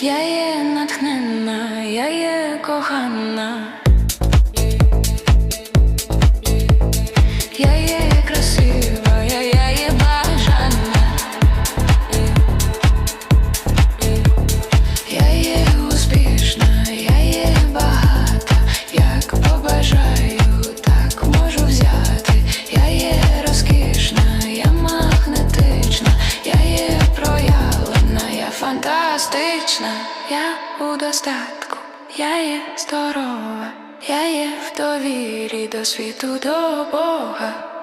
Я є натхненна, я є кохана. Фантастична, я у достатку, я є здорова, я є в довірі до світу до Бога.